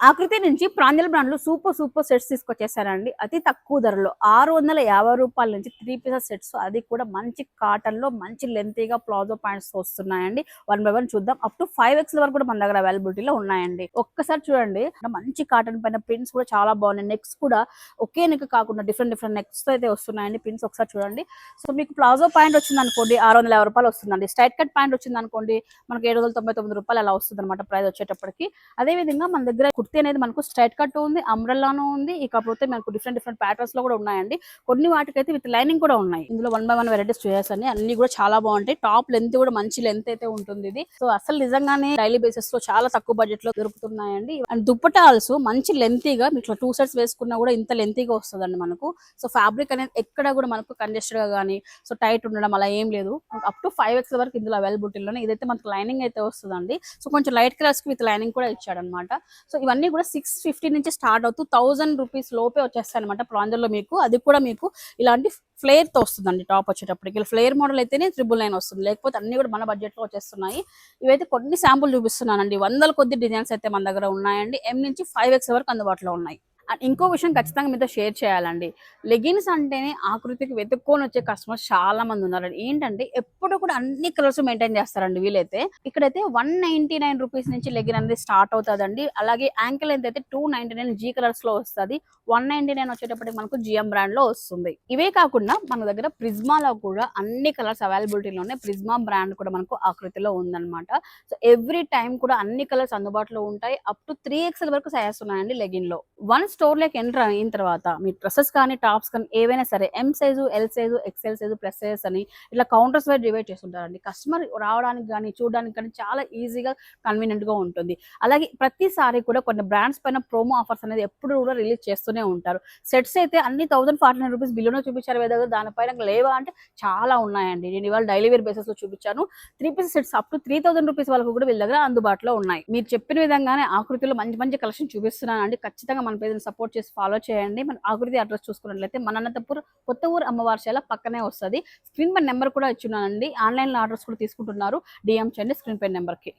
ఆకృతి నుంచి ప్రాంజల్ బ్రాండ్లు సూపర్ సూపర్ సెట్స్ తీసుకొచ్చేసారండి. అతి తక్కువ ధరలో ఆరు వందల యాభై రూపాయల నుంచి త్రీ పీసెస్ సెట్స్. అది కూడా మంచి కాటన్లో మంచి లెంతీగా ప్లాజో ప్యాంట్స్ వస్తున్నాయండి. వన్ బై వన్ చూద్దాం. అప్ టు ఫైవ్ ఎక్స్ వరకు కూడా మన దగ్గర అవైలబిలిటీలో ఉన్నాయండి. ఒక్కసారి చూడండి. మంచి కాటన్ పైన ప్రింట్స్ కూడా చాలా బాగున్నాయి. నెక్స్ కూడా ఒకే నెక్ కాకుండా డిఫరెంట్ డిఫరెంట్ నెక్స్ అయితే వస్తున్నాయండి. ప్రింట్స్ ఒకసారి చూడండి. సో మీకు ప్లాజో ప్యాంట్ వచ్చింది అనుకోండి ఆరు వందల యాభై రూపాయలు వస్తుందండి. స్ట్రైట్ కట్ ప్యాంట్ వచ్చింది అనుకోండి మనకి ఏడు వందల తొంభై తొమ్మిది రూపాయలు అలా వస్తుంది అనమాట ప్రైస్ వచ్చేటప్పటికి. అదే విధంగా మన దగ్గర కుర్తీ అనేది మనకు స్ట్రైట్ కట్ ఉంది అంబ్రెల్లాను ఉంది. ఇకపోతే మనకు డిఫరెంట్ డిఫరెంట్ ప్యాటర్న్స్లో కూడా ఉన్నాయండి. కొన్ని వాటికైతే విత్ లైనింగ్ కూడా ఉన్నాయి. ఇందులో వన్ బై వన్ వెరైటీస్ చేయాల్సి అన్ని అన్ని కూడా చాలా బాగుంటాయి. టాప్ లెంత్ కూడా మంచి లెంత్ అయితే ఉంటుంది ఇది. సో అసలు నిజంగానే డైలీ బేసిస్లో చాలా తక్కువ బడ్జెట్లో దొరుకుతున్నాయండి. అండ్ దుప్పట ఆల్సో మంచి లెంతీగా మీకు టూ సెట్స్ వేసుకున్నా కూడా ఇంత లెంతీగా వస్తుందండి మనకు. సో ఫ్యాబ్రిక్ అనేది ఎక్కడ కూడా మనకు కంజెస్టెడ్గా కానీ సో టైట్ ఉండడం అలా ఏం లేదు. అప్ టు ఫైవ్ ఎక్స్ వరకు ఇందులో అవైలబిలిటీలోనే ఇదైతే మనకు లైనింగ్ అయితే వస్తుందండి. సో కొంచెం లైట్ కలర్స్కి విత్ లైనింగ్ కూడా ఇచ్చాడనమాట సో ఇవన్నీ కూడా సిక్స్ ఫిఫ్టీ నుంచి స్టార్ట్ అవుతూ థౌజండ్ రూపీస్ లోపే వచ్చేస్తాయి అనమాట ప్రాంజల్లో మీకు. అది కూడా మీకు ఇలాంటి ఫ్లేర్తో వస్తుందండి టాప్ వచ్చేటప్పటికి. ఫ్లేర్ మోడల్ అయితేనే త్రిబుల్ నైన్ వస్తుంది. లేకపోతే అన్ని కూడా మన బడ్జెట్లో వచ్చేస్తున్నాయి. ఇవైతే కొన్ని శాంపుల్ చూపిస్తున్నానండి. వందల కొద్ది డిజైన్స్ అయితే మన దగ్గర ఉన్నాయండి. ఎం నుంచి ఫైవ్ ఎక్స్ వరకు అందుబాటులో ఉన్నాయి. అండ్ ఇంకో విషయం ఖచ్చితంగా మీతో షేర్ చేయాలండి. లెగిన్స్ అంటేనే ఆకృతికి వెతుక్కొని వచ్చే కస్టమర్స్ చాలా మంది ఉన్నారండి. ఏంటంటే ఎప్పుడు కూడా అన్ని కలర్స్ మెయింటైన్ చేస్తారండి వీలైతే. ఇక్కడైతే వన్ నైన్టీ నైన్ రూపీస్ నుంచి లెగిన్ అనేది స్టార్ట్ అవుతుందండి. అలాగే యాంకిల్ ఎంత అయితే టూ నైన్టీ నైన్ జీ కలర్స్లో వస్తుంది. వన్ నైన్టీ నైన్ వచ్చేటప్పటికి మనకు జిఎం బ్రాండ్లో వస్తుంది. ఇవే కాకుండా మన దగ్గర ప్రిజ్మాలో కూడా అన్ని కలర్స్ అవైలబిలిటీలో ఉన్నాయి ప్రిజ్మా బ్రాండ్ కూడా మనకు ఆకృతిలో ఉందన్నమాట. సో ఎవ్రీ టైం కూడా అన్ని కలర్స్ అందుబాటులో ఉంటాయి. అప్ టు త్రీ ఎక్స్ఎల్ వరకు సైజెస్ ఉన్నాయండి లెగిన్లో. వన్స్ స్టోర్లోకి ఎంటర్ అయిన తర్వాత మీ డ్రెస్సెస్ కానీ టాప్స్ కానీ ఏవైనా సరే M size L size XL size plus size అని ఇట్లా కౌంటర్స్ వైజ్ డివైడ్ చేస్తుంటారండి. కస్టమర్ రావడానికి కానీ చూడడానికి కానీ చాలా ఈజీగా కన్వీనియంట్గా ఉంటుంది. అలాగే ప్రతిసారి కూడా కొన్ని బ్రాండ్స్ పైన ప్రోమో ఆఫర్స్ అనేది ఎప్పుడు కూడా రిలీజ్ చేస్తూనే ఉంటారు. సెట్స్ అయితే అన్ని థౌసండ్ ఫార్టీ నైన్ రూపీస్ బిల్లులో చూపించారు వేద దానిపైన లేవా అంటే చాలా ఉన్నాయండి. నేను ఇవాళ డైలీ వేర్ బేసిస్ చూపించాను. Three piece sets up to three thousand rupees వరకు కూడా వీళ్ళ దగ్గర అందుబాటులో ఉన్నాయి. మీరు చెప్పిన విధంగానే ఆకృతిలో మంచి మంచి కలెక్షన్ చూపిస్తున్నాను అండి ఖచ్చితంగా మన పేద సపోర్ట్ చేసి ఫాలో చేయండి. మన ఆకృతి అడ్రస్ చూసుకున్నట్లయితే మన అనంతపూర్ కొత్త ఊరు అమ్మవారి శాల పక్కనే వస్తుంది. స్క్రీన్ పై నెంబర్ కూడా ఇచ్చున్నానండి. ఆన్లైన్లో ఆర్డర్స్ కూడా తీసుకుంటున్నారు. డిఎం చేయండి స్క్రీన్ పై నెంబర్కి.